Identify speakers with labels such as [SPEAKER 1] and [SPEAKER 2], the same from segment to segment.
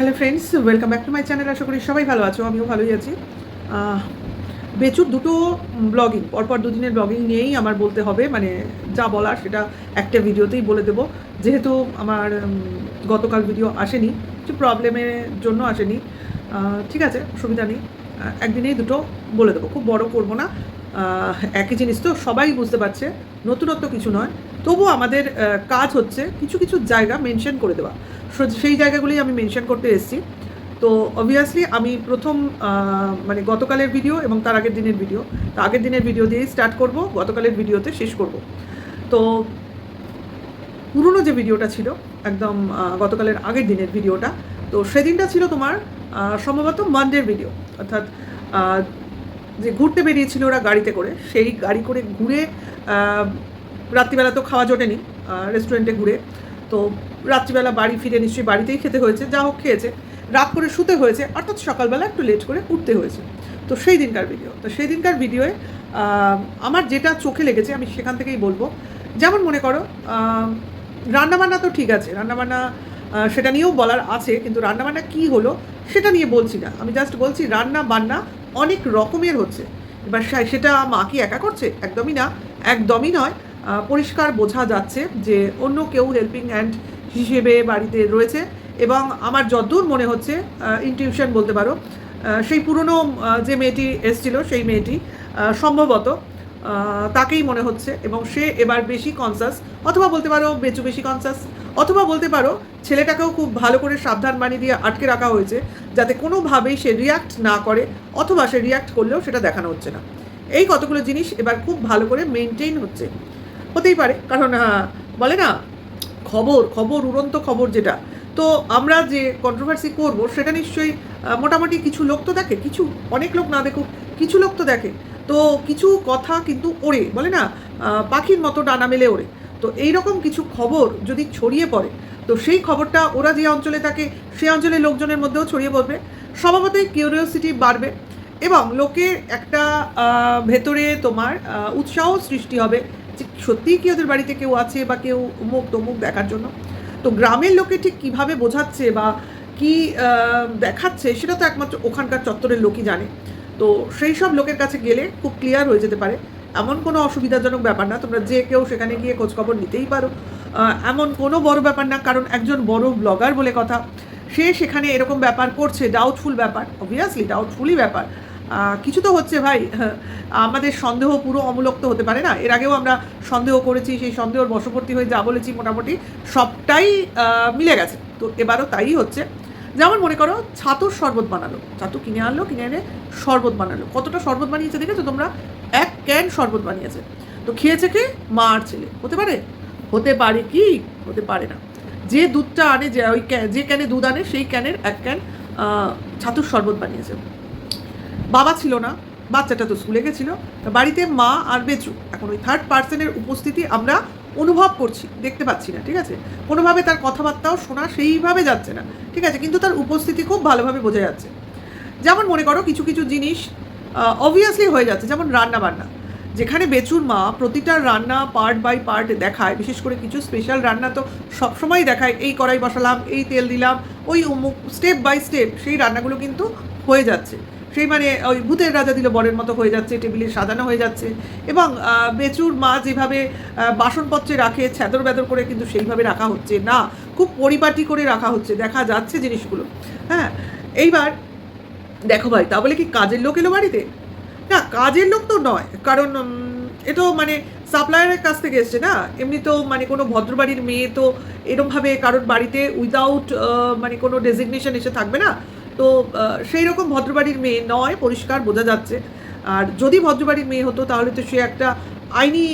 [SPEAKER 1] Hello friends welcome back to my channel আশা করি সবাই ভালো আছো, আমিও ভালোই আছি। বেচুর দুটো ব্লগিং, পরপর দুদিনের ব্লগিং নিয়েই আমার বলতে হবে মানে যা বলার সেটা একটা ভিডিওতেই বলে দেবো। যেহেতু আমার গতকাল ভিডিও আসেনি, কিছু প্রবলেমের জন্য আসেনি। ঠিক আছে, অসুবিধা নেই। একদিনেই দুটো বলে দেবো, খুব বড় করব না। একই জিনিস তো সবাই বুঝতে পারছে, নতুনত্ব কিছু নয়। তবু আমাদের কাজ হচ্ছে কিছু কিছু জায়গা মেনশন করে দেওয়া। সেই জায়গাগুলি আমি মেনশন করতে এসেছি। তো অবভিয়াসলি আমি প্রথম মানে গতকালের ভিডিও এবং তার আগের দিনের ভিডিও তো আগের দিনের ভিডিও দিয়েই স্টার্ট করব, গতকালের ভিডিওতে শেষ করব। তো, পুরনো যে ভিডিওটা ছিল, একদম গতকালের আগের দিনের ভিডিওটা তো সেদিনটা ছিল তোমার সম্ভবত মানডের ভিডিও অর্থাৎ যে ঘুরতে বেরিয়েছিল ওরা গাড়িতে করে, সেই গাড়ি করে ঘুরে রাত্রিবেলা তো খাওয়া জোটেনি রেস্টুরেন্টে ঘুরে। তো রাত্রিবেলা বাড়ি ফিরে নিশ্চয়ই বাড়িতেই খেতে হয়েছে, যা হোক খেয়েছে। রাত করে শুতে হয়েছে, অর্থাৎ সকালবেলা একটু লেট করে উঠতে হয়েছে। তো সেই দিনকার ভিডিও তো সেই দিনকার ভিডিওয়ে আমার যেটা চোখে লেগেছে, আমি সেখান থেকেই বলব। যেমন মনে করো রান্নাবান্না তো ঠিক আছে, রান্নাবান্না সেটা নিয়েও বলার আছে, কিন্তু রান্নাবান্না কী হলো, সেটা নিয়ে বলছি না। আমি জাস্ট বলছি রান্না বান্না অনেক রকমের হচ্ছে। এবার সেটা মা কি একা করছে? একদমই না, একদমই নয়। পরিষ্কার বোঝা যাচ্ছে যে অন্য কেউ হেল্পিং হ্যান্ড হিসেবে বাড়িতে রয়েছে এবং আমার যতদূর মনে হচ্ছে ইনটিউশন বলতে পারো সেই পুরনো যে মেয়েটি এসছিল, সেই মেয়েটি সম্ভবত তাকেই মনে হচ্ছে এবং সে এবার বেশি কনসাস অথবা বলতে পারো বেচু বেশি কনসাস অথবা বলতে পারো ছেলেটাকেও খুব ভালো করে সাবধান বাণী দিয়ে আটকে রাখা হয়েছে, যাতে কোনোভাবেই সে রিয়াক্ট না করে অথবা সে রিয়াক্ট করলেও সেটা দেখানো হচ্ছে না। এই কতগুলো জিনিস এবার খুব ভালো করে মেনটেন হচ্ছে। হতেই পারে, কারণ বলে না খবর খবর, উড়ন্ত খবর যেটা। তো আমরা যে কন্ট্রোভার্সি করব, সেটা নিশ্চয়ই মোটামুটি কিছু লোক তো দেখে, কিছু, অনেক লোক না দেখুক, কিছু লোক তো দেখে। তো কিছু কথা কিন্তু ওড়ে, বলে না? পাখির মতো ডানা মেলে ওড়ে। তো এই রকম কিছু খবর যদি ছড়িয়ে পড়ে, তো সেই খবরটা ওরা যে অঞ্চলে থাকে সেই অঞ্চলের লোকজনের মধ্যেও ছড়িয়ে পড়বে। স্বভাবতই কিউরিওসিটি বাড়বে এবং লোকের একটা ভেতরে তোমার উৎসাহ সৃষ্টি হবে। যে সত্যিই কি ওদের বাড়িতে কেউ আছে বা কেউ মুখ তমুক দেখার জন্য? তো গ্রামের লোকে ঠিক কীভাবে বোঝাচ্ছে বা কি দেখাচ্ছে সেটা তো একমাত্র ওখানকার চত্বরের লোকই জানে। তো সেই সব লোকের কাছে গেলে খুব ক্লিয়ার হয়ে যেতে পারে। এমন কোনো অসুবিধাজনক ব্যাপার না, তোমরা যে কেউ সেখানে গিয়ে খোঁজখবর নিতেই পারো। এমন কোনো বড় ব্যাপার না, কারণ একজন বড় ব্লগার বলে কথা, সে সেখানে এরকম ব্যাপার করছে ডাউটফুল ব্যাপার অবভিয়াসলি ডাউটফুলই ব্যাপার। কিছু তো হচ্ছে ভাই। আমাদের সন্দেহ পুরো অমূলক তো হতে পারে না। এর আগেও আমরা সন্দেহ করেছি, সেই সন্দেহর বশবর্তী হয়ে যা বলেছি মোটামুটি সবটাই মিলে গেছে। তো এবারও তাই হচ্ছে। যেমন মনে করো, ছাতুর শরবত বানালো। ছাতু কিনে আনলো, কিনে এনে শরবত বানালো। কতটা শরবত বানিয়েছে দেখেছ তোমরা? এক ক্যান শরবত বানিয়েছে। তো খেয়েছে কে? মা আর ছেলে। হতে পারে? হতে পারে কি? হতে পারে না। যে দুধটা আনে, যে ওই যে ক্যানে দুধ আনে, সেই ক্যানের এক ক্যান ছাতুর শরবত বানিয়েছে। বাবা ছিল না, বাচ্চাটা তো স্কুলে গেছিল। তা বাড়িতে মা আর বেচু, এখন ওই থার্ড পার্সনের উপস্থিতি আমরা অনুভব করছি, দেখতে পাচ্ছি না, ঠিক আছে? কোনোভাবে তার কথাবার্তাও শোনা সেইভাবে যাচ্ছে না, ঠিক আছে? কিন্তু তার উপস্থিতি খুব ভালোভাবে বোঝা যাচ্ছে। যেমন মনে করো কিছু কিছু জিনিস অবভিয়াসলি হয়ে যাচ্ছে, যেমন রান্না বান্না যেখানে বেচুর মা প্রতিটা রান্না পার্ট বাই পার্ট দেখায়, বিশেষ করে কিছু স্পেশাল রান্না তো সবসময় দেখায়, এই কড়াই বসালাম, এই তেল দিলাম, ওই অমুক স্টেপ বাই স্টেপ সেই রান্নাগুলো কিন্তু হয়ে যাচ্ছে। সেই মানে ওই ভূতের রাজা দিল বরের মতো হয়ে যাচ্ছে টেবিলে সাজানো হয়ে যাচ্ছে এবং বেচুর মা যেভাবে বাসনপত্রে রাখে ছ্যাদর ব্যাদর করে কিন্তু সেইভাবে রাখা হচ্ছে। না খুব পরিপাটি করে রাখা হচ্ছে দেখা যাচ্ছে জিনিসগুলো। হ্যাঁ এইবার দেখো ভাই তা বলে কি কাজের লোক এলো বাড়িতে? না কাজের লোক তো নয় কারণ উম, এ তো মানে সাপ্লায়ারের কাছ থেকে এসছে না? এমনি তো মানে কোনো ভদ্রবাড়ির মেয়ে তো এরমভাবে কারোর বাড়িতে উইদাউট মানে কোনো ডেজিগনেশন এসে থাকবে না? তো সেই রকম ভদ্রবাড়ির মেয়ে নয়, পরিষ্কার বোঝা যাচ্ছে। আর যদি ভদ্রবাড়ির মেয়ে হতো, তাহলে তো সে একটা আইনি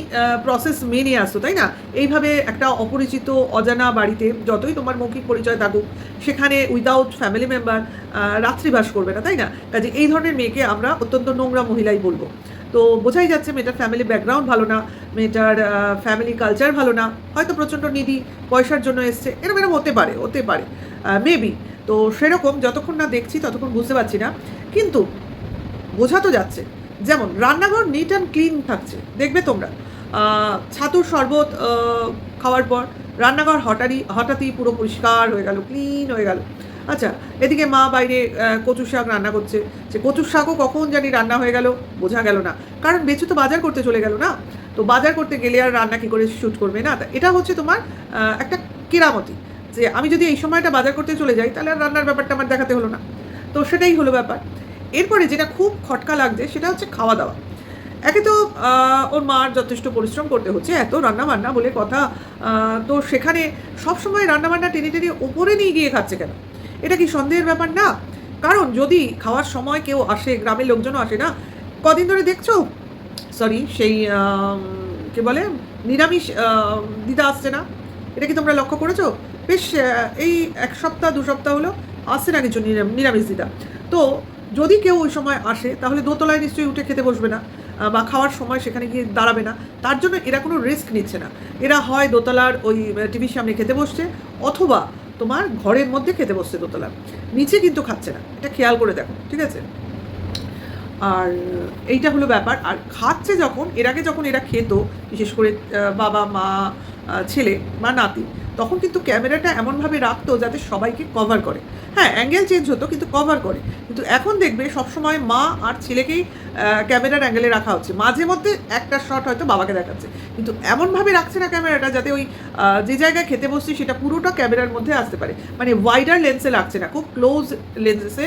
[SPEAKER 1] প্রসেস মেনে আসতো, তাই না? এইভাবে একটা অপরিচিত, অজানা বাড়িতে যতই তোমার মৌখিক পরিচয় থাকুক, সেখানে উইদাউট ফ্যামিলি মেম্বার রাত্রিবাস করবে না, তাই না? কাজে এই ধরনের মেয়েকে আমরা অত্যন্ত নোংরা মহিলাই বলব। তো বোঝাই যাচ্ছে মেয়েটার ফ্যামিলি ব্যাকগ্রাউন্ড ভালো না, মেয়েটার ফ্যামিলি কালচার ভালো না, হয়তো প্রচণ্ড নিধি, পয়সার জন্য এসছে, এরকম এরকম হতে পারে হতে পারে। মেবি তো সেরকম যতক্ষণ না দেখছি, ততক্ষণ বুঝতে পারছি না। কিন্তু বোঝা তো যাচ্ছে, যেমন রান্নাঘর নিট অ্যান্ড ক্লিন থাকছে, দেখবে তোমরা। ছাতুর শরবত খাওয়ার পর রান্নাঘর হঠাৎই হঠাৎই পুরো পরিষ্কার হয়ে গেল ক্লিন হয়ে গেল। আচ্ছা এদিকে মা বাইরে কচু শাক রান্না করছে। সে কচুর শাকও কখন জানি রান্না হয়ে গেল, বোঝা গেল না। কারণ বেচু তো বাজার করতে চলে গেল না? তো বাজার করতে গেলে আর রান্না কি করে শ্যুট করবে না? এটা হচ্ছে তোমার একটা কেরামতি। যে আমি যদি এই সময়টা বাজার করতে চলে যাই, তাহলে রান্নার ব্যাপারটা আমার দেখাতে হলো না। তো সেটাই হলো ব্যাপার। এরপরে যেটা খুব খটকা লাগছে, সেটা হচ্ছে খাওয়া দাওয়া একে তো ওর মার যথেষ্ট পরিশ্রম করতে হচ্ছে, এত রান্না বান্না বলে কথা তো সেখানে সবসময় রান্না বান্না টেনে টেনে ওপরে নিয়ে গিয়ে খাচ্ছে কেন? এটা কি সন্দেহের ব্যাপার না? কারণ যদি খাওয়ার সময় কেউ আসে, গ্রামের লোকজনও আসে না, কদিন ধরে দেখছ? সরি, সেই কি বলে? নিরামিষ দিদা আসছে না। এটা কি তোমরা লক্ষ্য করেছ? বেশ এই এক সপ্তাহ, দু সপ্তাহ হলো আসছে না কিছু নিরাম- নিরামিষ দিদা তো যদি কেউ ওই সময় আসে, তাহলে দোতলায় নিশ্চয়ই উঠে খেতে বসবে না বা খাওয়ার সময় সেখানে গিয়ে দাঁড়াবে না। তার জন্য এরা কোনো রিস্ক নিচ্ছে না। এরা হয় দোতলার ওই টিভির সামনে খেতে বসছে, অথবা তোমার ঘরের মধ্যে খেতে বসছে দোতলার। নিচে কিন্তু খাচ্ছে না। এটা খেয়াল করে দেখো, ঠিক আছে? আর এইটা হলো ব্যাপার। আর খাচ্ছে যখন, এর আগে যখন এরা খেত, বিশেষ করে বাবা, মা ছেলে বা নাতি তখন কিন্তু ক্যামেরাটা এমনভাবে রাখতো যাতে সবাইকে কভার করে। হ্যাঁ অ্যাঙ্গেল চেঞ্জ হতো, কিন্তু কভার করে। কিন্তু এখন দেখবে সবসময় মা আর ছেলেকেই ক্যামেরার অ্যাঙ্গেলে রাখা হচ্ছে। মাঝে মধ্যে একটা শট হয়তো বাবাকে দেখাচ্ছে। কিন্তু এমনভাবে রাখছে না ক্যামেরাটা যাতে ওই যে জায়গায় খেতে বসছি সেটা পুরোটা ক্যামেরার মধ্যে আসতে পারে। মানে ওয়াইডার লেন্সে লাগছে না, খুব ক্লোজ লেন্সে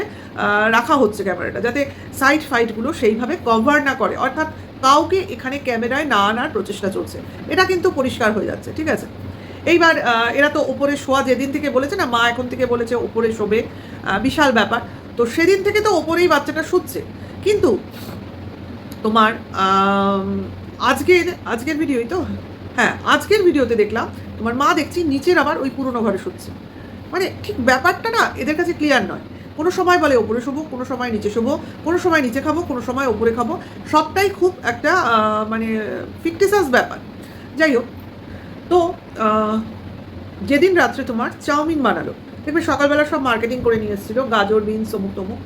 [SPEAKER 1] রাখা হচ্ছে ক্যামেরাটা। যাতে সাইড ফাইটগুলো সেইভাবে কভার না করে। অর্থাৎ কাউকে এখানে ক্যামেরায় না আনার প্রচেষ্টা চলছে। এটা কিন্তু পরিষ্কার হয়ে যাচ্ছে, ঠিক আছে? এইবার এরা তো ওপরে শোয়া যেদিন থেকে বলেছে না, মা এখন থেকে বলেছে ওপরে শোবে বিশাল ব্যাপার। তো সেদিন থেকে তো ওপরেই বাচ্চাটা শুচ্ছে। কিন্তু তোমার আজকের আজকের ভিডিওই তো হ্যাঁ আজকের ভিডিওতে দেখলাম, তোমার মা দেখছি নিচের আবার ওই পুরনো ঘরে শুচ্ছে। মানে ঠিক ব্যাপারটা না, এদের কাছে ক্লিয়ার নয়। কোনো সময় বলে ওপরে শোবো, কোনো সময় নিচে শোবো, কোনো সময় নিচে খাব, কোনো সময় ওপরে খাব। সবটাই খুব একটা মানে ফিকটিসাস ব্যাপার। যাই হোক তো যেদিন রাত্রে তোমার চাউমিন বানালো, দেখবে সকালবেলা সব মার্কেটিং করে নিয়ে এসেছিল, গাজর বিনস অমুক তমুক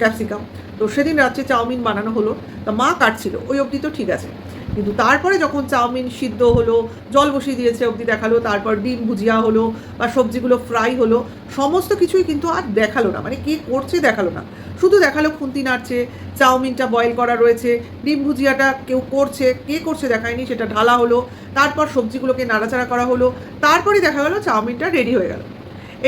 [SPEAKER 1] ক্যাপসিকাম তো সেদিন রাত্রে চাউমিন বানানো হলো, তা মা কাটছিল, ওই অবধি তো ঠিক আছে। কিন্তু তারপরে যখন চাউমিন সিদ্ধ হলো, জল বসিয়ে দিয়েছে অবধি দেখাল, তারপর ডিম ভুজিয়া হলো বা সবজিগুলো ফ্রাই হলো, সমস্ত কিছুই কিন্তু আর দেখাল না। মানে কে করছে দেখাল না। শুধু দেখাল খুন্তি নাড়ছে, চাউমিনটা বয়েল করা রয়েছে, ডিম ভুজিয়াটা কেউ করছে, কে করছে দেখায়নি, সেটা ঢালা হলো, তারপর সবজিগুলোকে নাড়াচাড়া করা হলো, তারপরে দেখা গেলো চাউমিনটা রেডি হয়ে গেল।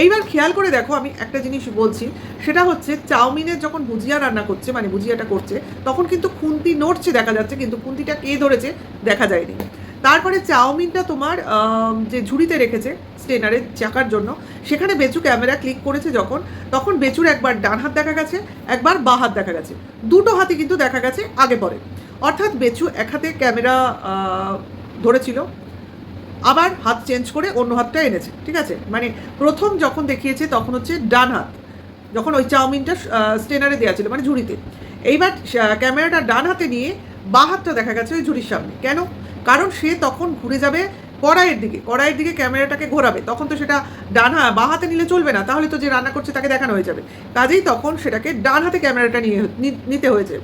[SPEAKER 1] এইবার খেয়াল করে দেখো, আমি একটা জিনিস বলছি, সেটা হচ্ছে চাউমিনের যখন ভুজিয়া রান্না করছে মানে ভুজিয়াটা করছে, তখন কিন্তু খুন্তি নড়ছে, দেখা যাচ্ছে কিন্তু খুন্তিটা কে ধরেছে, দেখা যায়নি। তারপরে চাউমিনটা তোমার যে ঝুড়িতে রেখেছে স্টেনারের চাকার জন্য, সেখানে বেচু ক্যামেরা ক্লিক করেছে যখন, তখন বেচুর একবার ডান হাত দেখা গেছে, একবার বা হাত দেখা গেছে। দুটো হাতে কিন্তু দেখা গেছে, আগে পরে। অর্থাৎ বেচু এক হাতে ক্যামেরা ধরেছিল আবার হাত চেঞ্জ করে অন্য হাতটা এনেছে, ঠিক আছে? মানে প্রথম যখন দেখিয়েছে তখন হচ্ছে ডান হাত, যখন ওই চাউমিনটা স্টেনারে দেওয়া ছিল মানে ঝুড়িতে। এইবার ক্যামেরাটা ডান হাতে নিয়ে বা হাতটা দেখা গেছে ওই ঝুড়ির সামনে। কেন? কারণ সে তখন ঘুরে যাবে কড়াইয়ের দিকে কড়াইয়ের দিকে ক্যামেরাটাকে ঘোরাবে। তখন তো সেটা ডান হাত বা হাতে নিলে চলবে না। তাহলে তো যে রান্না করছে তাকে দেখানো হয়ে যাবে। কাজেই তখন সেটাকে ডান হাতে ক্যামেরাটা নিয়ে নিতে হয়েছে।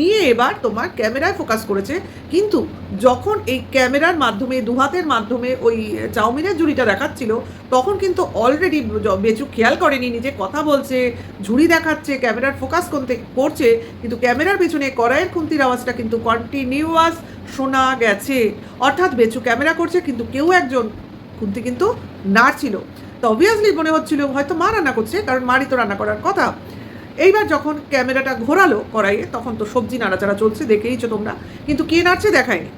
[SPEAKER 1] নিয়ে এবার তোমার ক্যামেরায় ফোকাস করেছে। কিন্তু যখন এই ক্যামেরার মাধ্যমে, দু হাতের মাধ্যমে ওই চাউমিনের ঝুড়িটা দেখাচ্ছিল, তখন কিন্তু অলরেডি বেচু খেয়াল করেনি, নিজে কথা বলছে, ঝুড়ি দেখাচ্ছে, ক্যামেরার ফোকাস করতে করছে। কিন্তু ক্যামেরার পেছনে কড়াইয়ের খুন্তির আওয়াজটা কিন্তু কন্টিনিউয়াস শোনা গেছে। অর্থাৎ বেচু ক্যামেরা করছে, কিন্তু কেউ একজন খুন্তি কিন্তু নাড়ছিল। তো অবভিয়াসলি মনে হচ্ছিল হয়তো মা রান্না করছে, কারণ মারই তো রান্না করার কথা। এইবার যখন ক্যামেরাটা ঘোরালো কড়াইয়ে, তখন তো সবজি নাড়াচাড়া চলছে, দেখেইছো তোমরা। কিন্তু কে নাড়ছে দেখায়নি।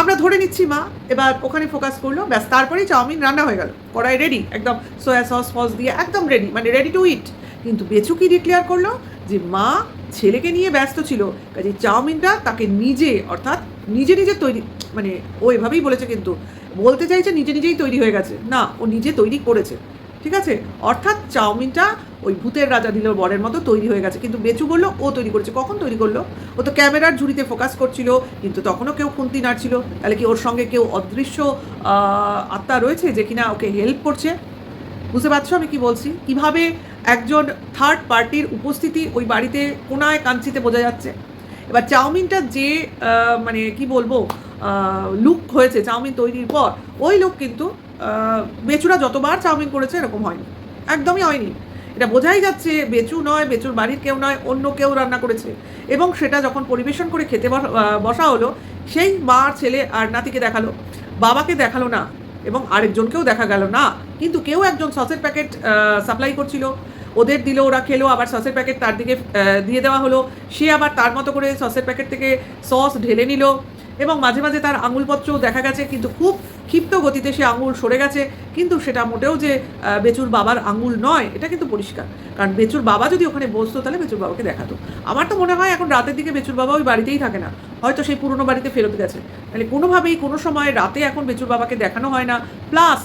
[SPEAKER 1] আমরা ধরে নিচ্ছি মা, এবার ওখানে ফোকাস করল, ব্যাস তারপরেই চাউমিন রান্না হয়ে গেল। কড়াই রেডি একদম সোয়া সস ফস দিয়ে একদম রেডি মানে রেডি টু ইট কিন্তু বেচু কি ডিক্লেয়ার করল? যে মা ছেলেকে নিয়ে ব্যস্ত ছিল কাজে চাউমিনটা তাকে নিজে, অর্থাৎ নিজে নিজে তৈরি মানে ও এভাবেই বলেছে কিন্তু, বলতে চাইছে নিজে নিজেই তৈরি হয়ে গেছে। না, ও নিজে তৈরি করেছে, ঠিক আছে? অর্থাৎ চাউমিনটা ওই ভূতের রাজা দিল বরের মতো তৈরি হয়ে গেছে, কিন্তু বেচু বলল, ও তৈরি করেছে। কখন তৈরি করল? ও তো ক্যামেরার ঝুড়িতে ফোকাস করছিল, কিন্তু তখনও কেউ খুন্তি নাড়ছিল। তাহলে কি ওর সঙ্গে কেউ অদৃশ্য আত্মা রয়েছে যে কিনা ওকে হেল্প করছে? বুঝতে পারছ আমি কি বলছি? কীভাবে একজন থার্ড পার্টির উপস্থিতি ওই বাড়িতে কোনায় কাঞ্চিতে বোঝা যাচ্ছে? এবার চাউমিনটা যে মানে কি বলব লুক হয়েছে চাউমিন তৈরির পর, ওই লুক কিন্তু বেচুরা যতবার চাউমিন করেছে এরকম হয়নি। একদমই হয়নি। এটা বোঝাই যাচ্ছে বেচু নয়, বেচুর বাড়ির কেউ নয়, অন্য কেউ রান্না করেছে। এবং সেটা যখন পরিবেশন করে খেতে বসা হলো, সেই মা ছেলে আর নাতিকে দেখাল, বাবাকে দেখাল না, এবং আরেকজনকেও দেখা গেল না। কিন্তু কেউ একজন সসের প্যাকেট সাপ্লাই করছিল ওদের দিল, ওরা খেলো, আবার সসের প্যাকেট তার দিকে দিয়ে দেওয়া হলো। সে আবার তার মতো করে সসের প্যাকেট থেকে সস ঢেলে নিল এবং মাঝে মাঝে তার আঙুলপত্রও দেখা গেছে, কিন্তু খুব ক্ষিপ্ত গতিতে সে আঙুল সরে গেছে। কিন্তু সেটা মোটেও যে বেচুর বাবার আঙুল নয়, এটা কিন্তু পরিষ্কার। কারণ বেচুর বাবা যদি ওখানে বসতো, তাহলে বেচুর বাবাকে দেখাতো। আমার তো মনে হয় এখন রাতের দিকে বেচুর বাবা ওই বাড়িতেই থাকে না। হয়তো সেই পুরনো বাড়িতে ফেরত গেছে। তাহলে কোনোভাবেই কোনো সময় রাতে এখন বেচুর বাবাকে দেখানো হয় না। প্লাস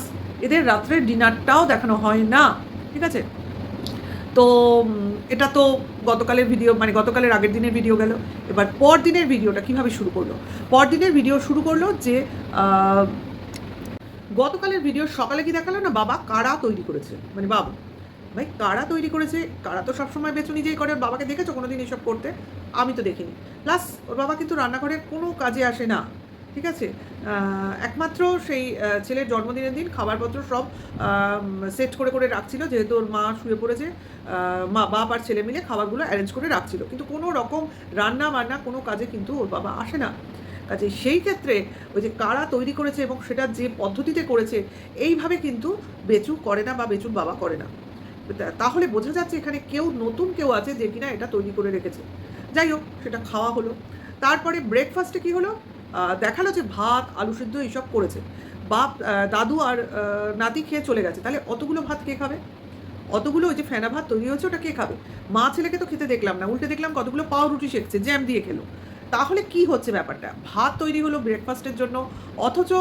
[SPEAKER 1] এদের রাত্রের ডিনারটাও দেখানো হয় না। ঠিক আছে? তো এটা তো গতকালের ভিডিও মানে গতকালের আগের দিনের ভিডিও গেল। এবার পর দিনের ভিডিওটা কীভাবে শুরু করল? পর দিনের ভিডিও শুরু করল যে গতকালের ভিডিও সকালে কি দেখাল না বাবা? কারা তৈরি করেছে? মানে বাবা, ভাই, কারা তৈরি করেছে? কারা তো সবসময় বেচু নিজেই করে, বাবাকে দেখেছ কোনোদিন এসব করতে? আমি তো দেখিনি। প্লাস ওর বাবা কিন্তু রান্নাঘরের কোনো কাজে আসে না। ঠিক আছে? একমাত্র সেই ছেলের জন্মদিনের দিন খাবারপত্র সব সেট করে করে রাখছিল, যেহেতু ওর মা শুয়ে পড়েছে মা, বাপ আর ছেলে মিলে খাবারগুলো অ্যারেঞ্জ করে রাখছিল। কিন্তু কোনো রকম রান্না বান্না, কোনো কাজে কিন্তু ওর বাবা আসে না। কাজে সেই ক্ষেত্রে ওই যে কারা তৈরি করেছে এবং সেটা যে পদ্ধতিতে করেছে, এইভাবে কিন্তু বেচু করে না বা বেচুর বাবা করে না। তাহলে বোঝা যাচ্ছে এখানে কেউ নতুন কেউ আছে যে কিনা এটা তৈরি করে রেখেছে। যাই হোক, সেটা খাওয়া হলো। তারপরে ব্রেকফাস্টে কি হলো? দেখাল যে ভাত, আলু সিদ্ধ এইসব করেছে। বাপ দাদু আর নাতি খেয়ে চলে গেছে। তাহলে অতগুলো ভাত কে খাবে? অতগুলো ওই যে ফেনা ভাত তৈরি হয়েছে, ওটা কে খাবে? মা ছেলেকে তো খেতে দেখলাম না, উল্টে দেখলাম কতগুলো পাউরুটি শেখছে জ্যাম দিয়ে খেলো। তাহলে কি হচ্ছে ব্যাপারটা? ভাত তৈরি হলো ব্রেকফাস্টের জন্য, অথচ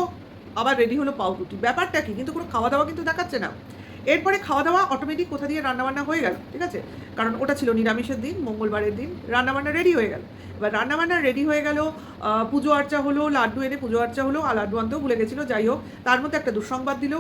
[SPEAKER 1] আবার রেডি হলো পাউরুটি। ব্যাপারটা কি? কিন্তু কোনো খাওয়া দাওয়া কিন্তু দেখাচ্ছে না। এরপরে খাওয়া দাওয়া অটোমেটিক কোথা দিয়ে রান্নাবান্না হয়ে গেল, ঠিক আছে? কারণ ওটা ছিল নিরামিষের দিন, মঙ্গলবারের দিন, রান্নাবান্না রেডি হয়ে গেল। এবার রান্নাবান্না রেডি হয়ে গেল পুজো আর্চা হলো, লাড্ডু এনে পুজো আর্চা হলো, আর লাড্ডু আনতেও ভুলে গেছিল, যাই হোক। তার মধ্যে একটা দুঃসংবাদ দিল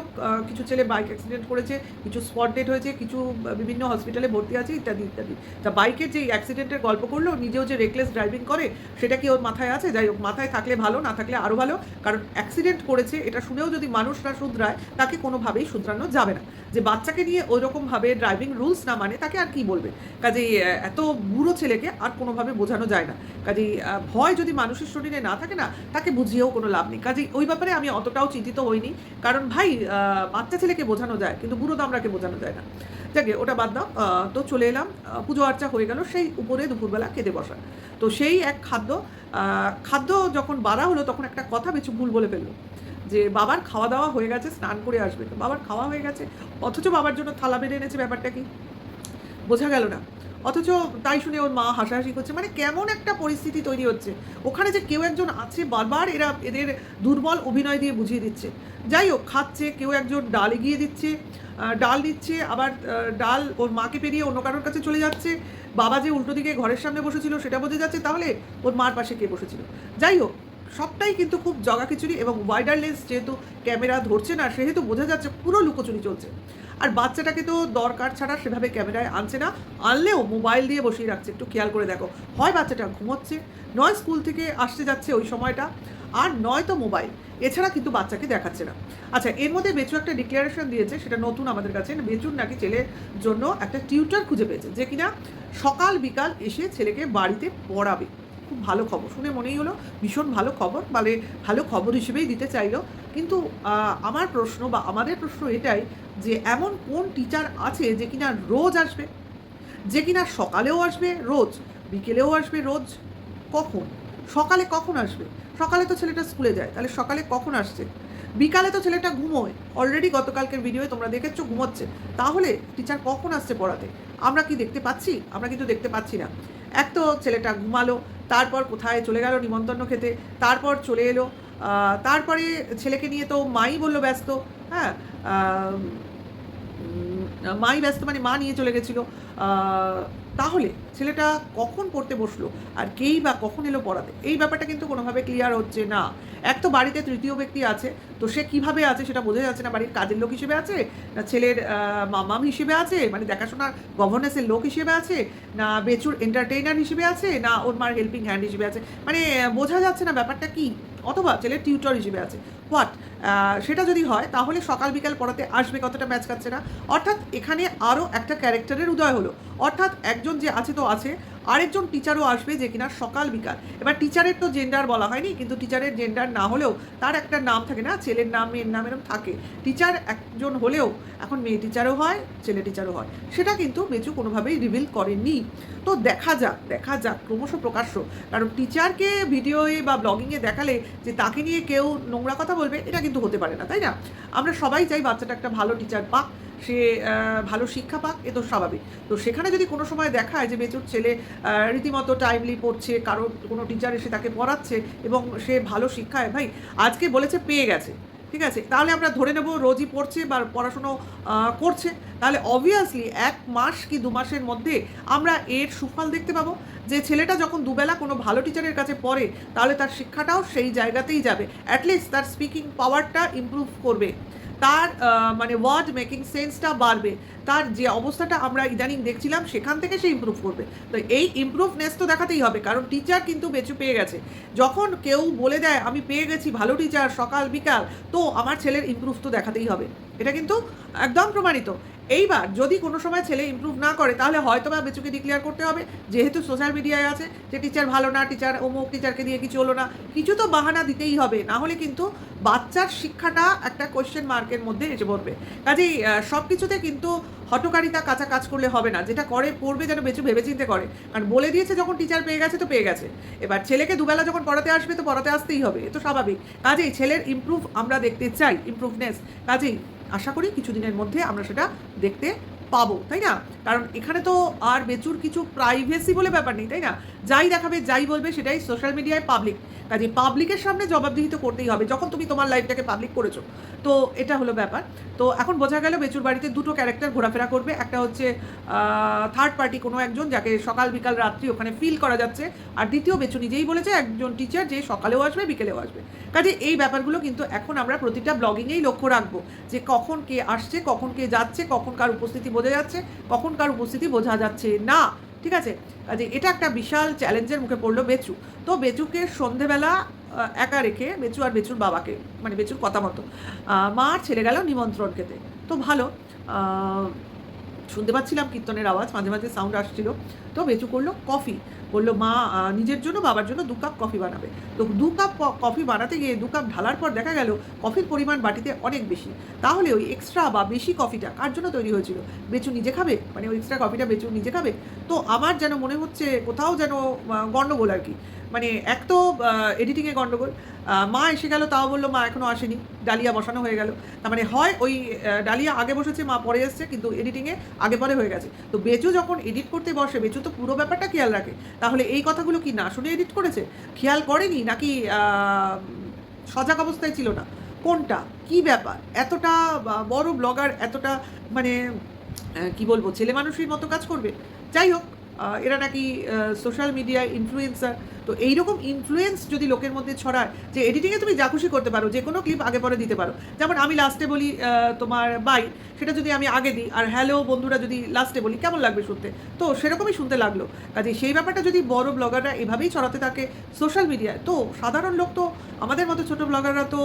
[SPEAKER 1] কিছু ছেলে বাইক অ্যাক্সিডেন্ট করেছে, কিছু স্পট ডেট হয়েছে, কিছু বিভিন্ন হসপিটালে ভর্তি আছে, ইত্যাদি ইত্যাদি। তা বাইকের যে অ্যাক্সিডেন্টের গল্প করল, নিজেও যে রেকলেস ড্রাইভিং করে, সেটা কি ওর মাথায় আছে? যাই হোক, মাথায় থাকলে ভালো, না থাকলে আরও ভালো। কারণ অ্যাক্সিডেন্ট করেছে, এটা শুনেও যদি মানুষরা শুধরায়, তাকে কোনোভাবেই শুধরানো যাবে না। যে বাচ্চাকে নিয়ে ওই রকমভাবে ড্রাইভিং রুলস না মানে তাকে আর কি বলবে? কাজেই এত বুড়ো ছেলেকে আর কোনোভাবে বোঝানো যায় না। কাজেই ভয় যদি মানুষের শরীরে না থাকে না, তাকে বুঝিয়েও কোনো লাভ নেই। কাজেই ওই ব্যাপারে আমি অতটাও চিন্তিত হইনি। কারণ ভাই বাচ্চা ছেলেকে বোঝানো যায়, কিন্তু বুড়ো দামরাকে বোঝানো যায় না। যাকে ওটা বাদ দাও। তো চলে এলাম। পুজো আর্চা হয়ে গেল সেই উপরে দুপুরবেলা খেতে বসা। তো সেই এক খাদ্য খাদ্য যখন বাড়া হলো তখন একটা কথা বেশি ভুল বলে ফেলল। যে বাবার খাওয়া দাওয়া হয়ে গেছে, স্নান করে আসবে। তো বাবার খাওয়া হয়ে গেছে, অথচ বাবার জন্য থালা বেড়ে এনেছে ব্যাপারটা কি? বোঝা গেল না। অথচ তাই শুনে ওর মা হাসাহাসি করছে মানে কেমন একটা পরিস্থিতি তৈরি হচ্ছে। ওখানে যে কেউ একজন আছে, বারবার এরা এদের দুর্বল অভিনয় দিয়ে বুঝিয়ে দিচ্ছে। যাই হোক, খাচ্ছে, কেউ একজন ডাল এগিয়ে দিচ্ছে ডাল দিচ্ছে আবার ডাল ওর মাকে পেরিয়ে অন্য কারোর কাছে চলে যাচ্ছে। বাবা যে উল্টো দিকে ঘরের সামনে বসেছিল, সেটা বোঝা যাচ্ছে, তাহলে ওর মার পাশে কে বসেছিল? যাই হোক সবটাই কিন্তু খুব জগা খিচুড়ি এবং ওয়াইডার লেন্স যেহেতু ক্যামেরা ধরছে না, সেহেতু বোঝা যাচ্ছে পুরো লুকোচুরি চলছে। আর বাচ্চাটাকে তো দরকার ছাড়া সেভাবে ক্যামেরায় আনছে না, আনলেও মোবাইল দিয়ে বসিয়ে রাখছে। একটু খেয়াল করে দেখো, হয় বাচ্চাটা ঘুমোচ্ছে, নয় স্কুল থেকে আসতে যাচ্ছে ওই সময়টা, আর নয় তো মোবাইল এছাড়া কিন্তু বাচ্চাকে দেখাচ্ছে না। আচ্ছা এর মধ্যে বেচু একটা ডিক্লারেশন দিয়েছে, সেটা নতুন আমাদের কাছে বেচুর নাকি ছেলের জন্য একটা টিউটার খুঁজে পেয়েছে, যে কিনা সকাল বিকাল এসে ছেলেকে বাড়িতে পড়াবে। খুব ভালো খবর। শুনে মনেই হলো ভীষণ ভালো খবর মানে ভালো খবর হিসেবেই দিতে চাইলো। কিন্তু আমার প্রশ্ন বা আমাদের প্রশ্ন এটাই যে এমন কোন টিচার আছে যে কিনা রোজ আসবে? যে কিনা সকালেও আসবে রোজ, বিকেলেও আসবে রোজ? কখন? সকালে কখন আসবে? সকালে তো ছেলেটা স্কুলে যায়, তাহলে সকালে কখন আসছে? বিকালে তো ছেলেটা ঘুমোয়। অলরেডি গতকালকের ভিডিওয়ে তোমরা দেখেছ ঘুমোচ্ছে। তাহলে টিচার কখন আসছে পড়াতে? আমরা কি দেখতে পাচ্ছি? আমরা কিন্তু দেখতে পাচ্ছি না। এক তো ছেলেটা ঘুমালো, তারপর কোথায় চলে গেল নিমন্ত্রণ খেতে, তারপর চলে এলো তারপরে ছেলেকে নিয়ে তো মাই বলল ব্যস্ত হ্যাঁ মাই ব্যস্ত মানে মা নিয়ে চলে গেছিল তাহলে ছেলেটা কখন পড়তে বসল? আর কেই বা কখন এলো পড়াতে? এই ব্যাপারটা কিন্তু কোনোভাবে ক্লিয়ার হচ্ছে না। এক তো বাড়িতে তৃতীয় ব্যক্তি আছে, তো সে কীভাবে আছে সেটা বোঝা যাচ্ছে না। বাড়ির কাজের লোক হিসেবে আছে? না ছেলের মামাম হিসেবে আছে? মানে দেখাশোনার গভর্নেন্সের লোক হিসেবে আছে? না বেচুর এন্টারটেইনার হিসেবে আছে? না ওর মার হেল্পিং হ্যান্ড হিসেবে আছে? মানে বোঝা যাচ্ছে না ব্যাপারটা কি? অথবা ছেলের টিউটর হিসেবে আছে? হোয়াট সেটা যদি হয়, তাহলে সকাল বিকাল পড়াতে আসবে কতটা ম্যাচ খাচ্ছে না। অর্থাৎ এখানে আরও একটা ক্যারেক্টারের উদয় হলো। অর্থাৎ একজন যে আছে তো আছে, আরেকজন টিচারও আসবে যে কিনা সকাল বিকাল। এবার টিচারের তো জেন্ডার বলা হয়নি, কিন্তু টিচারের জেন্ডার না হলেও তার একটা নাম থাকে না, ছেলের নাম, মেয়ের নাম এরকম থাকে। টিচার একজন হলেও এখন মেয়ে টিচারও হয়, ছেলে টিচারও হয়। সেটা কিন্তু বেচু কোনোভাবেই রিভিল করেননি তো দেখা যাক দেখা যাক, ক্রমশ প্রকাশ্য। কারণ টিচারকে ভিডিওয়ে বা ব্লগিংয়ে দেখালে যে তাকে নিয়ে কেউ নোংরা কথা বলবে, এটা কিন্তু হতে পারে না, তাই না? আমরা সবাই চাই বাচ্চাটা একটা ভালো টিচার পাক, সে ভালো শিক্ষা পাক, এ তো স্বাভাবিক। তো সেখানে যদি কোনো সময় দেখায় যে বেচুর ছেলে রীতিমতো টাইমলি পড়ছে কারও কোনো টিচার এসে তাকে পড়াচ্ছে এবং সে ভালো শিক্ষায়, ভাই, আজকে বলেছে পেয়ে গেছে। ঠিক আছে? তাহলে আমরা ধরে নেব রোজই পড়ছে বা পড়াশুনো করছে। তাহলে অবভিয়াসলি এক মাস কি দু মাসের মধ্যে আমরা এর সুফল দেখতে পাবো। যে ছেলেটা যখন দুবেলা কোনো ভালো টিচারের কাছে পড়ে, তাহলে তার শিক্ষাটাও সেই জায়গাতেই যাবে। অ্যাটলিস্ট তার স্পিকিং পাওয়ারটা ইম্প্রুভ করবে। তার মানে ওয়ার্ড মেকিং সেন্সটা বাড়বে। তার যে অবস্থাটা আমরা ইদানিং দেখছিলাম, সেখান থেকে সে ইম্প্রুভ করবে। তো এই ইম্প্রুভনেস তো দেখাতেই হবে, কারণ টিচার কিন্তু বেঁচে পেয়ে গেছে। যখন কেউ বলে দেয়, আমি পেয়ে গেছি, ভালো টিচার সকাল, বিকাল, তো আমার ছেলের ইম্প্রুভ তো দেখাতেই হবে। এটা কিন্তু একদম প্রমাণিত। এইবার যদি কোনো সময় ছেলে ইমপ্রুভ না করে, তাহলে হয়তো বা বেচুকে ডিক্লেয়ার করতে হবে, যেহেতু সোশ্যাল মিডিয়ায় আছে যে টিচার ভালো না টিচার অমুক টিচারকে দিয়ে কিছু হলো না, কিছু তো বাহানা দিতেই হবে, না হলে কিন্তু বাচ্চার শিক্ষাটা একটা কোয়েশ্চেন মার্কের মধ্যে এসে পড়বে। কাজেই সব কিছুতে কিন্তু হটকারিতা কাঁচা কাজ করলে হবে না, যেটা করে পড়বে যেন বেচু ভেবেচিন্তে করে। কারণ বলে দিয়েছে যখন টিচার পেয়ে গেছে তো পেয়ে গেছে। এবার ছেলেকে দুবেলা যখন পড়াতে আসবে তো পড়াতে আসতেই হবে, এ তো স্বাভাবিক। কাজেই ছেলের ইমপ্রুভ আমরা দেখতে চাই ইমপ্রুভনেস কাজেই আশা করি কিছুদিনের মধ্যে আমরা সেটা দেখতে পাবো, তাই না? কারণ এখানে তো আর বেচুর কিছু প্রাইভেসি বলে ব্যাপার নেই, তাই না? যাই দেখাবে, যাই বলবে, সেটাই সোশ্যাল মিডিয়ায় পাবলিক কাজে পাবলিকের সামনে জবাবদিহি তো করতেই হবে, যখন তুমি তোমার লাইফটাকে পাবলিক করেছ। তো এটা হলো ব্যাপার। তো এখন বোঝা গেল বেচুর বাড়িতে দুটো ক্যারেক্টার ঘোরাফেরা করবে। একটা হচ্ছে থার্ড পার্টি কোনো একজন যাকে সকাল, বিকাল, রাত্রি ওখানে ফিল করা যাচ্ছে। আর দ্বিতীয় বেচু নিজেই বলেছে, একজন টিচার যে সকালেও আসবে, বিকেলেও আসবে। কাজে এই ব্যাপারগুলো কিন্তু এখন আমরা প্রতিটা ব্লগিংয়েই লক্ষ্য রাখব যে কখন কে আসছে, কখন কে যাচ্ছে, কখন কার উপস্থিতি বোঝা যাচ্ছে কখন কার উপস্থিতি বোঝা যাচ্ছে না। ঠিক আছে? কাজে এটা একটা বিশাল চ্যালেঞ্জের মুখে পড়ল বেচু। তো বেচুকে সন্ধেবেলা একা রেখে বেচু আর বেচুর বাবাকে মানে বেচুর কথা মতো মা ছেলে গেল নিমন্ত্রণ খেতে। তো ভালো শুনতে পাচ্ছিলাম কীর্তনের আওয়াজ, মাঝে মাঝে সাউন্ড আসছিল। তো বেচু করল কফি বলল, মা নিজের জন্য, বাবার জন্য দু কাপ কফি বানাবে। তো দু কাপ কফি বানাতে গিয়ে দু কাপ ঢালার পর দেখা গেল কফির পরিমাণ বাটিতে অনেক বেশি। তাহলে ওই এক্সট্রা বা বেশি কফিটা কার জন্য তৈরি হয়েছিল? বেচু নিজে খাবে? মানে ওই এক্সট্রা কফিটা বেচু নিজে খাবে? তো আমার যেন মনে হচ্ছে, কোথাও যেন গণ্ডগোল আর কি। মানে এক তো এডিটিংয়ে গণ্ডগোল মা এসে গেল, তাও বলল, মা এখনও আসেনি, ডালিয়া বসানো হয়ে গেল। তার মানে হয় ওই ডালিয়া আগে বসেছে, মা পরে এসছে, কিন্তু এডিটিংয়ে আগে পরে হয়ে গেছে। তো বেচু যখন এডিট করতে বসে বেচু তো পুরো ব্যাপারটা খেয়াল রাখে। তাহলে এই কথাগুলো কি না শুনে এডিট করেছে? খেয়াল করেনি নাকি সজাগ অবস্থায় ছিল না? কোনটা? কি ব্যাপার? এতটা বড় ব্লগার এতটা মানে কি বলব, ছেলে মানুষের মতো কাজ করবে? যাই হোক এরা নাকি সোশ্যাল মিডিয়ায় ইনফ্লুয়েন্সার তো এইরকম ইনফ্লুয়েন্স যদি লোকের মধ্যে ছড়ায়, যে এডিটিংয়ে তুমি যা খুশি করতে পারো যে কোনো ক্লিপ আগে পরে দিতে পারো। যেমন আমি লাস্টে বলি তোমার বাই সেটা যদি আমি আগে দিই, আর হ্যালো বন্ধুরা যদি লাস্টে বলি, কেমন লাগবে শুনতে? তো সেরকমই শুনতে লাগল। কাজে সেই ব্যাপারটা যদি বড় ব্লগাররা এভাবেই ছড়াতে থাকে সোশ্যাল মিডিয়ায় তো সাধারণ লোক তো আমাদের মতো ছোট ব্লগাররা তো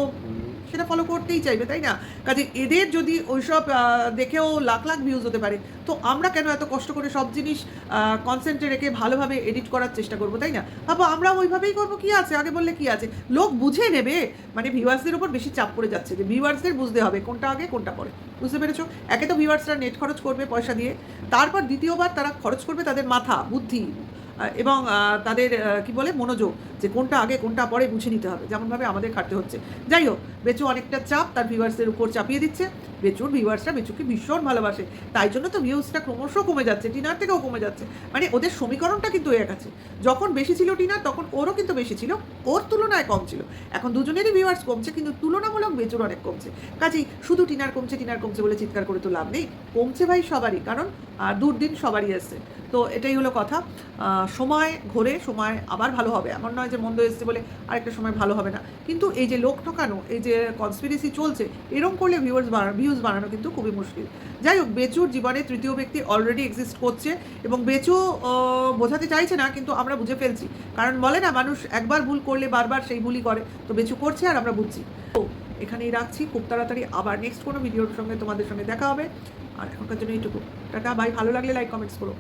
[SPEAKER 1] সেটা ফলো করতেই চাইবে, তাই না? কাজে এদের যদি ওইসব দেখেও লাখ লাখ ভিউজ হতে পারে, তো আমরা কেন এত কষ্ট করে সব জিনিস কনসেন্ট্রে রেখে ভালোভাবে এডিট করার চেষ্টা করব, তাই না? বাবা আমরা ওইভাবেই করব, কি আছে? আগে বললে কি আছে? লোক বুঝে নেবে মানে ভিউয়ার্সদের উপর বেশি চাপ পড়ে যাচ্ছে যে ভিউয়ার্সদের বুঝতে হবে কোনটা আগে, কোনটা পরে। বুঝতে পেরেছ? একে তো ভিউয়ার্সরা নেট খরচ করবে পয়সা দিয়ে, তারপর দ্বিতীয়বার তারা খরচ করবে তাদের মাথা, বুদ্ধি। এবং তাদের কি বলে, মনোযোগ যে কোনটা আগে, কোনটা পরে বুঝে নিতে হবে। যেমনভাবে আমাদের খাটতে হচ্ছে। যাই হোক, বেচু অনেকটা চাপ তার ভিউয়ার্সদের উপর চাপিয়ে দিচ্ছে। বেচুর ভিউয়ার্সরা বেচুকে ভীষণ ভালোবাসে। তাই জন্য তো ভিউজটা ক্রমশ কমে যাচ্ছে, টিনার থেকেও কমে যাচ্ছে। মানে ওদের সমীকরণটা কিন্তু এক আছে যখন বেশি ছিল টিনার, তখন ওরও কিন্তু বেশি ছিল, ওর তুলনায় কম ছিল। এখন দুজনেরই ভিউয়ার্স কমছে, কিন্তু তুলনামূলক বেচুর অনেক কমছে। কাজেই শুধু টিনার কমছে টিনার কমছে বলে চিৎকার করে তো লাভ নেই। কমছে ভাই সবারই, কারণ দুর্দিন সবারই এসছে তো এটাই হলো কথা। সময় ঘোরে, সময় আবার ভালো হবে। এমন নয় যে মন্দ এসছে বলে আরেকটা সময় ভালো হবে না। কিন্তু এই যে লোক ঠকানো, এই যে কনস্পিরেসি চলছে এরকম করলে ভিউয়ার্স বাড়ানো ভিউজ বাড়ানো কিন্তু খুবই মুশকিল। যাই হোক, বেচুর জীবনে তৃতীয় ব্যক্তি অলরেডি এক্সিস্ট করছে এবং বেচু বোঝাতে চাইছে না, কিন্তু আমরা বুঝে ফেলছি। কারণ বলে না, মানুষ একবার ভুল করলে বারবার সেই ভুলই করে। তো বেচু করছে আর আমরা বুঝছি। তো এখানেই রাখছি। খুব তাড়াতাড়ি আবার নেক্সট কোনো ভিডিওর সঙ্গে তোমাদের সঙ্গে দেখা হবে। আর এখনকার জন্য এইটুকু। টাটা বাই ভালো লাগলে লাইক কমেন্টস করো।